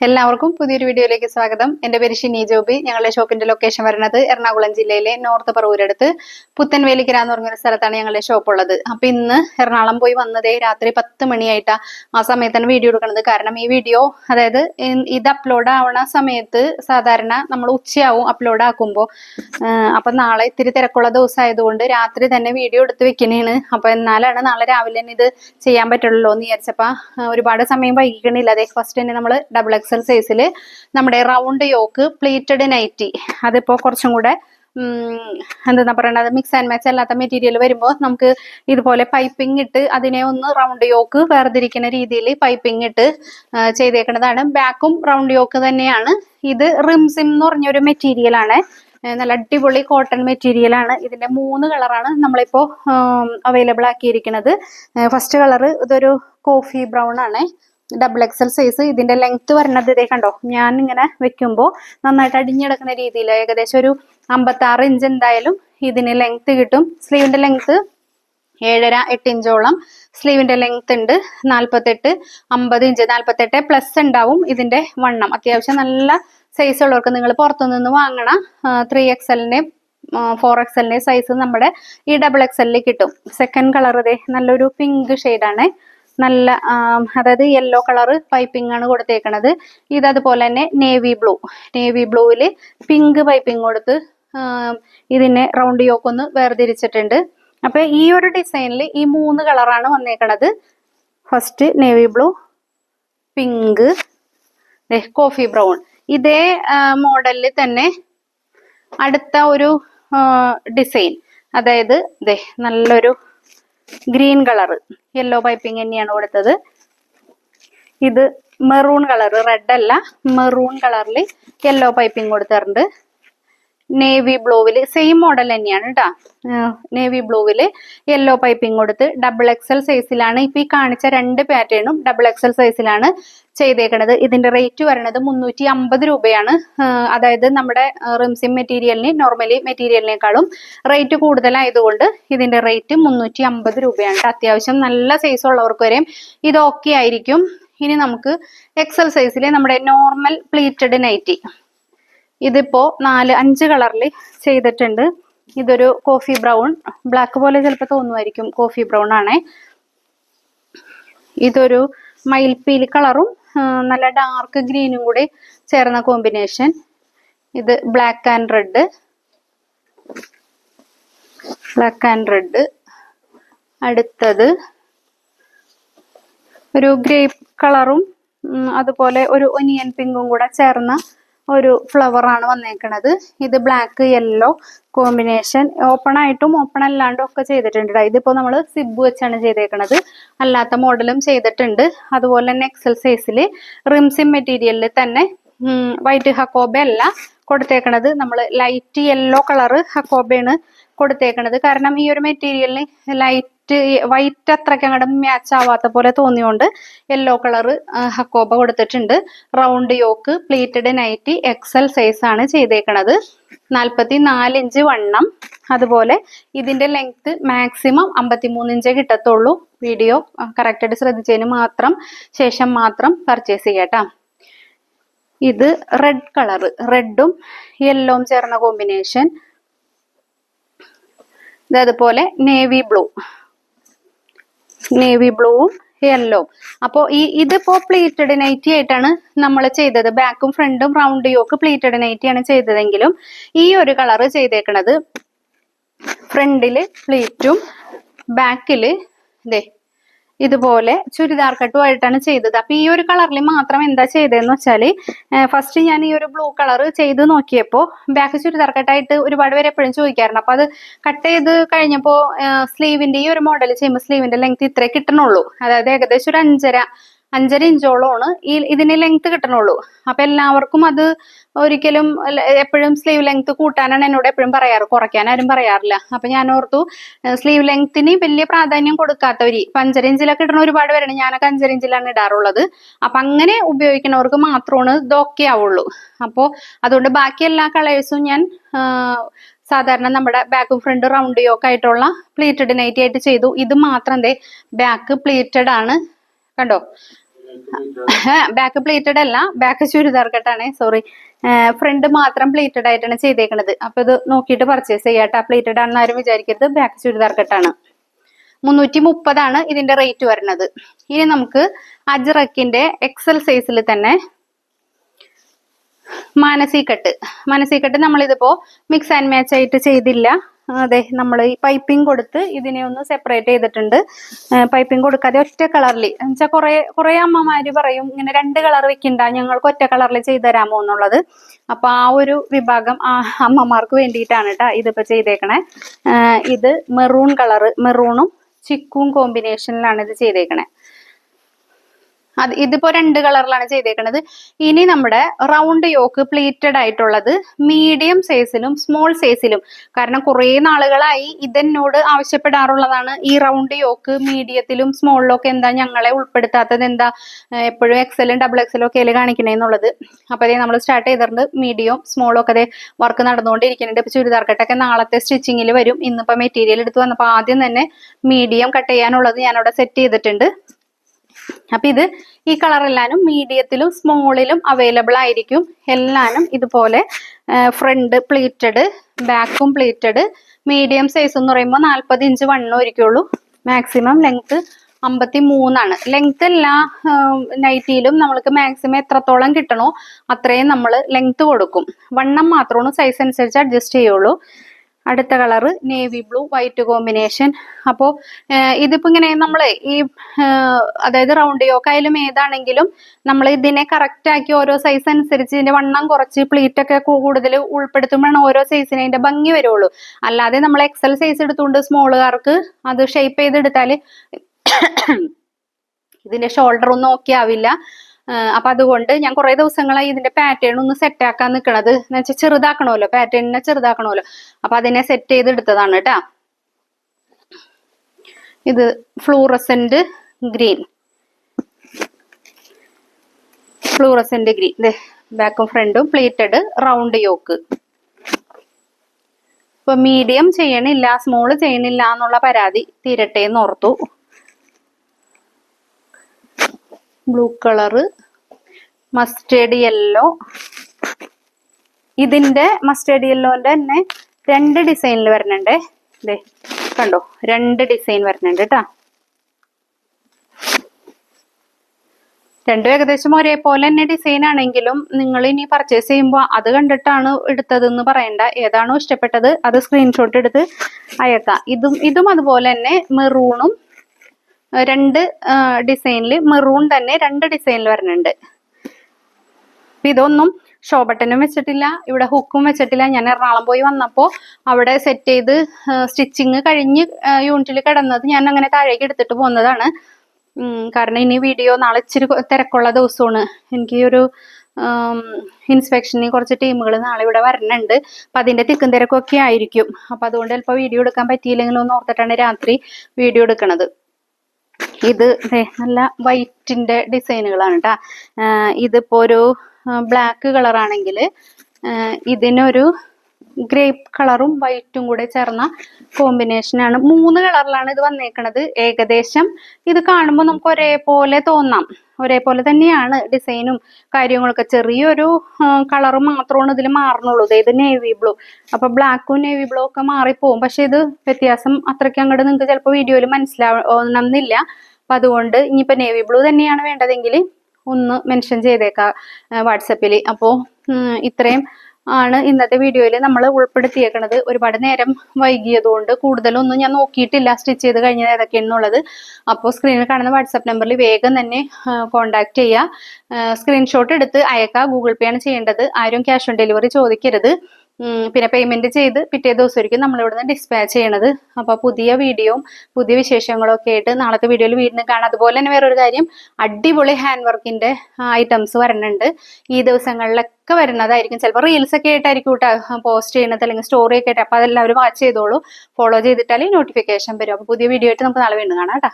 എല്ലാവർക്കും പുതിയൊരു വീഡിയോയിലേക്ക് സ്വാഗതം. എന്റെ പേര് ഷിനി ജോബി. ഞങ്ങളുടെ ഷോപ്പിന്റെ ലൊക്കേഷൻ വരുന്നത് എറണാകുളം ജില്ലയിലെ നോർത്ത് പറവൂരടുത്ത് പുത്തൻവേലിക്കര എന്ന് പറഞ്ഞൊരു സ്ഥലത്താണ് ഞങ്ങളുടെ ഷോപ്പ് ഉള്ളത്. അപ്പൊ ഇന്ന് എറണാകുളം പോയി വന്നതേ രാത്രി പത്ത് മണിയായിട്ടാ ആ സമയത്താണ് വീഡിയോ എടുക്കുന്നത്. കാരണം ഈ വീഡിയോ അതായത് ഇത് അപ്ലോഡ് ആവണ സമയത്ത് സാധാരണ നമ്മൾ ഉച്ചയാവും അപ്ലോഡ് ആക്കുമ്പോൾ അപ്പൊ നാളെ ഇത്തിരി തിരക്കുള്ള ദിവസമായതുകൊണ്ട് രാത്രി തന്നെ വീഡിയോ എടുത്ത് വെക്കണേണ്. അപ്പൊ എന്നാലാണ് നാളെ രാവിലെ തന്നെ ഇത് ചെയ്യാൻ പറ്റുള്ളൂ എന്ന് വിചാരിച്ചപ്പോ ഒരുപാട് സമയം വൈകിക്കണില്ല. അതെ ഫസ്റ്റ് തന്നെ നമ്മൾ ഡബിൾ എക്സൽ നമ്മുടെ റൗണ്ട് യോക്ക് പ്ലീറ്റഡ് നൈറ്റി അതിപ്പോൾ കുറച്ചും കൂടെ എന്താ പറയണത് മിക്സ് ആൻഡ് മാച്ച് അല്ലാത്ത മെറ്റീരിയൽ വരുമ്പോൾ നമുക്ക് ഇതുപോലെ പൈപ്പിംഗ് ഇട്ട് അതിനെ ഒന്ന് റൗണ്ട് യോക്ക് വേർതിരിക്കുന്ന രീതിയിൽ പൈപ്പിംഗ് ഇട്ട് ചെയ്തേക്കുന്നതാണ്. ബാക്കും റൗണ്ട് യോക്ക് തന്നെയാണ്. ഇത് റിംസിം എന്ന് പറഞ്ഞൊരു മെറ്റീരിയൽ ആണ്. നല്ല അടിപൊളി കോട്ടൺ മെറ്റീരിയൽ ആണ്. ഇതിന്റെ മൂന്ന് കളറാണ് നമ്മളിപ്പോ അവൈലബിൾ ആക്കിയിരിക്കുന്നത്. ഫസ്റ്റ് കളർ ഇതൊരു കോഫി ബ്രൗൺ ആണ്. ഡബിൾ എക്സൽ സൈസ് ഇതിന്റെ ലെങ്ത് വരണത് ഇതേ കണ്ടോ? ഞാൻ ഇങ്ങനെ വെക്കുമ്പോൾ നന്നായിട്ട് അടിഞ്ഞെടുക്കുന്ന രീതിയിൽ ഏകദേശം ഒരു അമ്പത്തി ആറ് ഇഞ്ച് എന്തായാലും ഇതിന് ലെങ്ത് കിട്ടും. സ്ലീവിന്റെ ലെങ്ത് ഏഴര എട്ട് ഇഞ്ചോളം സ്ലീവിന്റെ ലെങ്ത് ഉണ്ട് നാൽപ്പത്തെട്ട് അമ്പത് ഇഞ്ച് നാൽപ്പത്തെട്ട് പ്ലസ് ഉണ്ടാവും ഇതിന്റെ വണ്ണം. അത്യാവശ്യം നല്ല സൈസ് ഉള്ളവർക്ക് നിങ്ങൾ പുറത്തുനിന്ന് വാങ്ങണ ത്രീ എക്സലിന്റെ ഫോർ എക്സലിന്റെ സൈസ് നമ്മുടെ ഈ ഡബിൾ എക്സലിൽ കിട്ടും. സെക്കൻഡ് കളർ ഇതേ നല്ലൊരു പിങ്ക് ആണ്. നല്ല അതായത് യെല്ലോ കളർ പൈപ്പിംഗ് ആണ് കൊടുത്തേക്കണത്. ഇത് അതുപോലെ തന്നെ നേവി ബ്ലൂ നേവി ബ്ലൂവിൽ പിങ്ക് പൈപ്പിംഗ് കൊടുത്ത് ഇതിനെ റൗണ്ട് യോക്ക് ഒന്ന് വേർതിരിച്ചിട്ടുണ്ട്. അപ്പൊ ഈ ഒരു ഡിസൈനിൽ ഈ മൂന്ന് കളറാണ് വന്നേക്കണത്. First navy blue pink coffee brown ഇതേ മോഡലിൽ തന്നെ അടുത്ത ഒരു ഡിസൈൻ അതായത് ദേ നല്ലൊരു ഗ്രീൻ കളറ് യെല്ലോ പൈപ്പിംഗ് തന്നെയാണ് കൊടുത്തത്. ഇത് മെറൂൺ കളർ റെഡ് അല്ല മെറൂൺ കളറിൽ യെല്ലോ പൈപ്പിംഗ് കൊടുത്തിട്ടുണ്ട്. നേവി ബ്ലൂവിൽ സെയിം മോഡൽ തന്നെയാണ് കേട്ടോ നേവി ബ്ലൂവിൽ യെല്ലോ പൈപ്പിംഗ് കൊടുത്ത് ഡബിൾ എക്സൽ സൈസിലാണ് ഇപ്പൊ ഈ കാണിച്ച രണ്ട് പാറ്റേണും ഡബിൾ എക്സൽ സൈസിലാണ് ചെയ്തേക്കണത്. ഇതിന്റെ റേറ്റ് വരുന്നത് മുന്നൂറ്റി അമ്പത് രൂപയാണ് അതായത് നമ്മുടെ റിംസിം മെറ്റീരിയലിന് നോർമലി മെറ്റീരിയലിനേക്കാളും റേറ്റ് കൂടുതലായതുകൊണ്ട് ഇതിന്റെ റേറ്റ് മുന്നൂറ്റി അമ്പത് രൂപയാണ്. അത്യാവശ്യം നല്ല സൈസ് ഉള്ളവർക്ക് വരെയും ഇത് ഓക്കെ ആയിരിക്കും. ഇനി നമുക്ക് എക്സൽ സൈസിലെ നമ്മുടെ നോർമൽ പ്ലീറ്റഡ് നൈറ്റി ഇതിപ്പോ നാല് അഞ്ച് കളറിൽ ചെയ്തിട്ടുണ്ട്. ഇതൊരു കോഫി ബ്രൗൺ. ബ്ലാക്ക് പോലെ ചിലപ്പോൾ തോന്നുമായിരിക്കും കോഫി ബ്രൗൺ ആണേ. ഇതൊരു മയിൽപ്പീൽ കളറും നല്ല ഡാർക്ക് ഗ്രീനും കൂടി ചേർന്ന കോമ്പിനേഷൻ. ഇത് black and red. Black and red. അടുത്തത് ഒരു ഗ്രേപ്പ് കളറും അതുപോലെ ഒരു ഒനിയൻ പിങ്കും കൂടെ ചേർന്ന ഒരു ഫ്ലവർ ആണ് വന്നേക്കണത്. ഇത് ബ്ലാക്ക് യെല്ലോ കോമ്പിനേഷൻ ഓപ്പൺ ആയിട്ടും ഓപ്പൺ അല്ലാണ്ടും ഒക്കെ ചെയ്തിട്ടുണ്ട് ട്ടോ. ഇതിപ്പോ നമ്മൾ സിബ് വെച്ചാണ് ചെയ്തേക്കണത്. അല്ലാത്ത മോഡലും ചെയ്തിട്ടുണ്ട്. അതുപോലെ തന്നെ എക്സൽ സൈസിൽ റിംസിം മെറ്റീരിയലിൽ തന്നെ വൈറ്റ് ഹക്കോബ അല്ല കൊടുത്തേക്കണത്. നമ്മൾ ലൈറ്റ് യെല്ലോ കളറ് ഹക്കോബയാണ് കൊടുത്തേക്കണത്. കാരണം ഈ ഒരു മെറ്റീരിയലിന് ലൈറ്റ് വൈറ്റ് വൈറ്റ് അത്രയ്ക്ക് അങ്ങോട്ട് മാച്ച് ആവാത്ത പോലെ തോന്നിയോണ്ട് യെല്ലോ കളർ ഹക്കോബ കൊടുത്തിട്ടുണ്ട്. Round yoke pleated nighty XL size ആണ് ചെയ്തേക്കണത്. നാൽപ്പത്തി നാല് ഇഞ്ച് വണ്ണം. അതുപോലെ ഇതിന്റെ ലെങ്ത് മാക്സിമം അമ്പത്തി ഇഞ്ചേ കിട്ടത്തുള്ളൂ. വീഡിയോ കറക്റ്റായിട്ട് ശ്രദ്ധിച്ചതിന് മാത്രം ശേഷം മാത്രം പർച്ചേസ് ചെയ്യാട്ടോ. ഇത് റെഡ് കളർ റെഡും യെല്ലോവും ചേർന്ന കോമ്പിനേഷൻ അതുപോലെ നേവി ബ്ലൂ നേവി ബ്ലൂവും യെല്ലോ അപ്പോ ഈ ഇതിപ്പോ പ്ലീറ്റഡ് നൈറ്റി ആയിട്ടാണ് നമ്മൾ ചെയ്തത്. ബാക്കും ഫ്രണ്ടും റൗണ്ട് യോക്ക് പ്ലീറ്റഡ് നൈറ്റി ആണ് ചെയ്തതെങ്കിലും ഈ ഒരു കളറ് ചെയ്തേക്കണത് ഫ്രണ്ടിൽ പ്ലീറ്റും ബാക്കിൽ ദേ ഇതുപോലെ ചുരിദാർ കട്ടുമായിട്ടാണ് ചെയ്തത്. അപ്പൊ ഈ ഒരു കളറിൽ മാത്രം എന്താ ചെയ്തതെന്ന് വെച്ചാൽ ഫസ്റ്റ് ഞാൻ ഈ ഒരു ബ്ലൂ കളർ ചെയ്ത് നോക്കിയപ്പോ ബാക്ക് ചുരിദാർ കട്ടായിട്ട് ഒരുപാട് പേര് എപ്പോഴും ചോദിക്കാറുണ്ട്. അപ്പൊ അത് കട്ട് ചെയ്ത് കഴിഞ്ഞപ്പോ സ്ലീവിന്റെ ഈ ഒരു മോഡൽ ചെയ്യുമ്പോൾ സ്ലീവിന്റെ ലെങ്ത് ഇത്രേ കിട്ടണുള്ളൂ. അതായത് ഏകദേശം ഒരു അഞ്ചര അഞ്ചര ഇഞ്ചോളമാണ്. ഈ ഇതിന് ലെങ്ത് കിട്ടണുള്ളൂ. അപ്പൊ എല്ലാവർക്കും അത് ഒരിക്കലും എപ്പോഴും സ്ലീവ് ലെങ്ത് കൂട്ടാനാണ് എന്നോട് എപ്പോഴും പറയാറ്. കുറയ്ക്കാൻ ആരും പറയാറില്ല. അപ്പൊ ഞാൻ ഓർത്തു സ്ലീവ് ലെങ്ത്തിന് വലിയ പ്രാധാന്യം കൊടുക്കാത്തവര് ഇപ്പൊ അഞ്ചര ഇഞ്ചിലൊക്കെ ഇടണ ഒരുപാട് പേരുണ്ട്. ഞാനൊക്കെ അഞ്ചര ഇഞ്ചിലാണ് ഇടാറുള്ളത്. അപ്പൊ അങ്ങനെ ഉപയോഗിക്കുന്നവർക്ക് മാത്രമാണ് ഇതൊക്കെ ആവുള്ളൂ. അപ്പോ അതുകൊണ്ട് ബാക്കി എല്ലാ കളേഴ്സും ഞാൻ സാധാരണ നമ്മുടെ ബാക്കും ഫ്രണ്ട് റൗണ്ട് യോക്ക് ആയിട്ടുള്ള പ്ലീറ്റഡ് നൈറ്റി ആയിട്ട് ചെയ്തു. ഇത് മാത്രം ദേ ബാക്ക് പ്ലീറ്റഡ് ആണ്. കണ്ടോ? ബാക്ക് പ്ലേറ്റഡ് അല്ല. ബാക്ക് ചുരിദാർ കെട്ടാണ് സോറി ഫ്രണ്ട് മാത്രം പ്ലേറ്റഡ് ആയിട്ടാണ് ചെയ്തേക്കണത്. അപ്പൊ ഇത് നോക്കിയിട്ട് പർച്ചേസ് ചെയ്യാട്ടോ. പ്ലേറ്റഡ് ആണെന്ന് ആരും വിചാരിക്കരുത്. ബാക്ക് ചുരിദാർ കട്ടാണ് മുന്നൂറ്റി മുപ്പതാണ് ഇതിന്റെ റേറ്റ് വരുന്നത്. ഇനി നമുക്ക് അജ്റക്കിന്റെ എക്സൽ സൈസിൽ തന്നെ മാനസികട്ട് മാനസികട്ട് നമ്മളിതിപ്പോ മിക്സ് ആൻഡ് മാച്ച് ആയിട്ട് ചെയ്തില്ല. അതെ നമ്മൾ ഈ പൈപ്പിംഗ് കൊടുത്ത് ഇതിനെ ഒന്ന് സെപ്പറേറ്റ് ചെയ്തിട്ടുണ്ട്. പൈപ്പിംഗ് കൊടുക്കാതെ ഒറ്റ കളറിൽ എന്നുവെച്ചാൽ കുറെ കുറെ അമ്മമാര് പറയും ഇങ്ങനെ രണ്ട് കളർ വെക്കണ്ട ഞങ്ങൾക്ക് ഒറ്റ കളറിൽ ചെയ്തു തരാമോ? എന്നുള്ളത്. അപ്പൊ ആ ഒരു വിഭാഗം ആ അമ്മമാർക്ക് വേണ്ടിയിട്ടാണ് കേട്ടോ ഇതിപ്പോ ചെയ്തേക്കണേ. ഇത് മെറൂൺ കളറ് മെറൂണും ചിക്കും കോമ്പിനേഷനിലാണ് ഇത് ചെയ്തേക്കണേ. അത് ഇതിപ്പോ രണ്ട് കളറിലാണ് ചെയ്തേക്കുന്നത് ഇനി നമ്മുടെ റൗണ്ട് യോക്ക് പ്ലീറ്റഡ് ആയിട്ടുള്ളത് മീഡിയം സൈസിലും സ്മോൾ സൈസിലും. കാരണം കുറേ നാളുകളായി ഇതെന്നോട് ആവശ്യപ്പെടാറുള്ളതാണ്. ഈ റൗണ്ട് യോക്ക് മീഡിയത്തിലും സ്മോളിലും ഒക്കെ എന്താ ഞങ്ങളെ ഉൾപ്പെടുത്താത്തത് എന്താ? എപ്പോഴും എക്സലും ഡബിൾ എക്സലും ഒക്കെ കാണിക്കണേന്നുള്ളത് അപ്പൊ അതേ നമ്മൾ സ്റ്റാർട്ട് ചെയ്തിട്ടുണ്ട് മീഡിയം സ്മോളും ഒക്കെ അതേ വർക്ക് നടന്നുകൊണ്ടിരിക്കുന്നുണ്ട്. ഇപ്പൊ ചുരിദാർ കട്ടൊക്കെ നാളത്തെ സ്റ്റിച്ചിങ്ങിൽ വരും. ഇന്നിപ്പോ മെറ്റീരിയൽ എടുത്ത് വന്നപ്പോൾ ആദ്യം തന്നെ മീഡിയം കട്ട് ചെയ്യാനുള്ളത് ഞാനവിടെ സെറ്റ് ചെയ്തിട്ടുണ്ട്. അപ്പൊ ഇത് ഈ കളർ എല്ലാനും മീഡിയത്തിലും സ്മോളിലും അവൈലബിൾ ആയിരിക്കും. എല്ലാനും ഇതുപോലെ ഫ്രണ്ട് പ്ലീറ്റഡ് ബാക്കും പ്ലീറ്റഡ് മീഡിയം സൈസ് എന്ന് പറയുമ്പോൾ നാൽപ്പത് ഇഞ്ച് വണ്ണം ഇരിക്കുള്ളൂ മാക്സിമം ലെങ്ത് അമ്പത്തി മൂന്നാണ് ലെങ്ത് എല്ലാ നൈറ്റിയിലും നമ്മൾക്ക് മാക്സിമം എത്രത്തോളം കിട്ടണോ അത്രയും നമ്മൾ ലെങ്ത് കൊടുക്കും. വണ്ണം മാത്രമാണ് സൈസ് അനുസരിച്ച് അഡ്ജസ്റ്റ് ചെയ്യുള്ളൂ. അടുത്ത colour navy blue white combination. അപ്പോൾ ഇതിപ്പോ ഇങ്ങനെ നമ്മൾ ഈ അതായത് റൗണ്ട് യോക്കായാലും ഏതാണെങ്കിലും നമ്മൾ ഇതിനെ കറക്റ്റ് ആക്കി ഓരോ സൈസ് അനുസരിച്ച് ഇതിന്റെ വണ്ണം കുറച്ച് പ്ലീറ്റ് ഒക്കെ കൂടുതൽ ഉൾപ്പെടുത്തുമ്പോഴാണ് ഓരോ സൈസിന് അതിന്റെ ഭംഗി വരുള്ളൂ അല്ലാതെ നമ്മൾ എക്സൽ സൈസ് എടുത്തുകൊണ്ട് സ്മോളുകാർക്ക് അത് ഷേപ്പ് ചെയ്തെടുത്താൽ ഇതിന്റെ ഷോൾഡർ ഒന്നും ഓക്കെ ആവില്ല. അപ്പൊ അതുകൊണ്ട് ഞാൻ കുറെ ദിവസങ്ങളായി ഇതിന്റെ പാറ്റേൺ ഒന്ന് സെറ്റ് ആക്കാൻ നിൽക്കണത് എന്ന് വെച്ചാൽ ചെറുതാക്കണമല്ലോ പാറ്റേണിനെ ചെറുതാക്കണമല്ലോ. അപ്പൊ അതിനെ സെറ്റ് ചെയ്ത് എടുത്തതാണ് കേട്ടാ. ഇത് ഫ്ലൂറസെന്റ് ഗ്രീൻ. Fluorescent green. ബാക്കും ഫ്രണ്ടും പ്ലേറ്റഡ് റൗണ്ട് യോക്ക് ഇപ്പൊ മീഡിയം ചെയ്യണില്ല സ്മോൾ ചെയ്യണില്ല എന്നുള്ള പരാതി തീരട്ടെ എന്ന് ഓർത്തു. ബ്ലൂ കളറ് മസ്റ്റേഡ് യെല്ലോ ഇതിന്റെ മസ്റ്റേഡ് യെല്ലോന്റെ തന്നെ രണ്ട് ഡിസൈനിൽ വരുന്നുണ്ട്. ദേ കണ്ടോ? രണ്ട് ഡിസൈൻ വരുന്നുണ്ട് കേട്ടാ രണ്ടും ഏകദേശം ഒരേപോലെ തന്നെ ഡിസൈൻ ആണെങ്കിലും നിങ്ങൾ ഇനി പർച്ചേസ് ചെയ്യുമ്പോൾ അത് കണ്ടിട്ടാണ് എടുത്തതെന്ന് പറയണ്ട. ഏതാണോ ഇഷ്ടപ്പെട്ടത് അത് സ്ക്രീൻഷോട്ട് എടുത്ത് അയക്കാം. ഇതും ഇതും അതുപോലെ തന്നെ മെറൂണും രണ്ട് ഡിസൈനിൽ മെറൂൺ തന്നെ രണ്ട് ഡിസൈനിൽ വരുന്നുണ്ട് ഇതൊന്നും ഷോ ബട്ടനും വെച്ചിട്ടില്ല ഇവിടെ ഹുക്കും വെച്ചിട്ടില്ല. ഞാൻ എറണാകുളം പോയി വന്നപ്പോൾ അവിടെ സെറ്റ് ചെയ്ത് സ്റ്റിച്ചിങ് കഴിഞ്ഞ് യൂണിറ്റിൽ കിടന്നത് ഞാൻ അങ്ങനെ താഴേക്ക് എടുത്തിട്ട് പോകുന്നതാണ് കാരണം ഇനി വീഡിയോ നാളെ ഇച്ചിരി തിരക്കുള്ള ദിവസമാണ്. എനിക്ക് ഒരു ഇൻസ്പെക്ഷന് കുറച്ച് ടീമുകൾ നാളെ ഇവിടെ വരണുണ്ട്. അപ്പം അതിന്റെ തിക്കും തിരക്കൊക്കെ ആയിരിക്കും. അപ്പം അതുകൊണ്ട് ചിലപ്പോൾ വീഡിയോ എടുക്കാൻ പറ്റിയില്ലെങ്കിലും ഓർത്തിട്ടാണ് രാത്രി വീഡിയോ എടുക്കണത്. ഇത് നല്ല വൈറ്റിന്റെ ഡിസൈനുകളാണ് കേട്ടാ ഇതിപ്പോ ഒരു ബ്ലാക്ക് കളർ ആണെങ്കിൽ ഇതിനൊരു ഗ്രേപ്പ് കളറും വൈറ്റും കൂടെ ചേർന്ന കോമ്പിനേഷനാണ് മൂന്ന് കളറിലാണ് ഇത് വന്നേക്കണത്. ഏകദേശം ഇത് കാണുമ്പോൾ നമുക്ക് ഒരേപോലെ തോന്നാം. ഒരേപോലെ തന്നെയാണ് ഡിസൈനും കാര്യങ്ങളൊക്കെ. ചെറിയൊരു കളർ മാത്രമാണ് ഇതിൽ മാറുന്നുള്ളൂ. ഇത് നേവി ബ്ലൂ അപ്പൊ ബ്ലാക്കും നേവി ബ്ലൂ ഒക്കെ മാറിപ്പോവും. പക്ഷെ ഇത് വ്യത്യാസം അത്രയ്ക്ക് അങ്ങോട്ട് നിങ്ങൾക്ക് ചിലപ്പോൾ വീഡിയോയിൽ മനസ്സിലാവണമെന്നില്ല അപ്പൊ അതുകൊണ്ട് ഇനിയിപ്പോ നേവി ബ്ലൂ തന്നെയാണ് വേണ്ടതെങ്കിൽ ഒന്ന് മെൻഷൻ ചെയ്തേക്കാം വാട്സപ്പിൽ അപ്പോൾ ഇത്രയും ആണ് ഇന്നത്തെ വീഡിയോയിൽ നമ്മൾ ഉൾപ്പെടുത്തിയേക്കുന്നത് ഒരുപാട് നേരം വൈകിയതുകൊണ്ട് കൂടുതലൊന്നും ഞാൻ നോക്കിയിട്ടില്ല. സ്റ്റിച്ച് ചെയ്ത് കഴിഞ്ഞത് ഏതൊക്കെയാണെന്നുള്ളത്. അപ്പോൾ സ്ക്രീനിൽ കാണുന്ന വാട്സാപ്പ് നമ്പറിൽ വേഗം തന്നെ കോൺടാക്ട് ചെയ്യുക സ്ക്രീൻഷോട്ട് എടുത്ത് അയക്കുക ഗൂഗിൾ പേ ആണ് ചെയ്യേണ്ടത്. ആരും ക്യാഷ് ഓൺ ഡെലിവറി ചോദിക്കരുത്. പിന്നെ പേയ്മെന്റ് ചെയ്ത് പിറ്റേ ദിവസമായിരിക്കും നമ്മൾ ഇവിടുന്ന് ഡിസ്പാച്ച് ചെയ്യണത്. അപ്പോൾ പുതിയ വീഡിയോയും പുതിയ വിശേഷങ്ങളും ഒക്കെ ആയിട്ട് നാളത്തെ വീഡിയോയിൽ വീണ്ടും കാണാം. അതുപോലെ തന്നെ വേറൊരു കാര്യം അടിപൊളി ഹാൻഡ് വർക്കിന്റെ ഐറ്റംസ് വരുന്നുണ്ട് ഈ ദിവസങ്ങളിലൊക്കെ വരുന്നതായിരിക്കും. ചിലപ്പോൾ റീൽസ് ഒക്കെ ആയിട്ടായിരിക്കും കേട്ടോ പോസ്റ്റ് ചെയ്യുന്നത് അല്ലെങ്കിൽ സ്റ്റോറി ഒക്കെ ആയിട്ട്. അപ്പോൾ അതെല്ലാവരും വാച്ച് ചെയ്തോളൂ. ഫോളോ ചെയ്തിട്ടാലേ നോട്ടിഫിക്കേഷൻ വരും. അപ്പോൾ പുതിയ വീഡിയോ ആയിട്ട് നമുക്ക് നാളെ വീണ്ടും കാണാം കേട്ടോ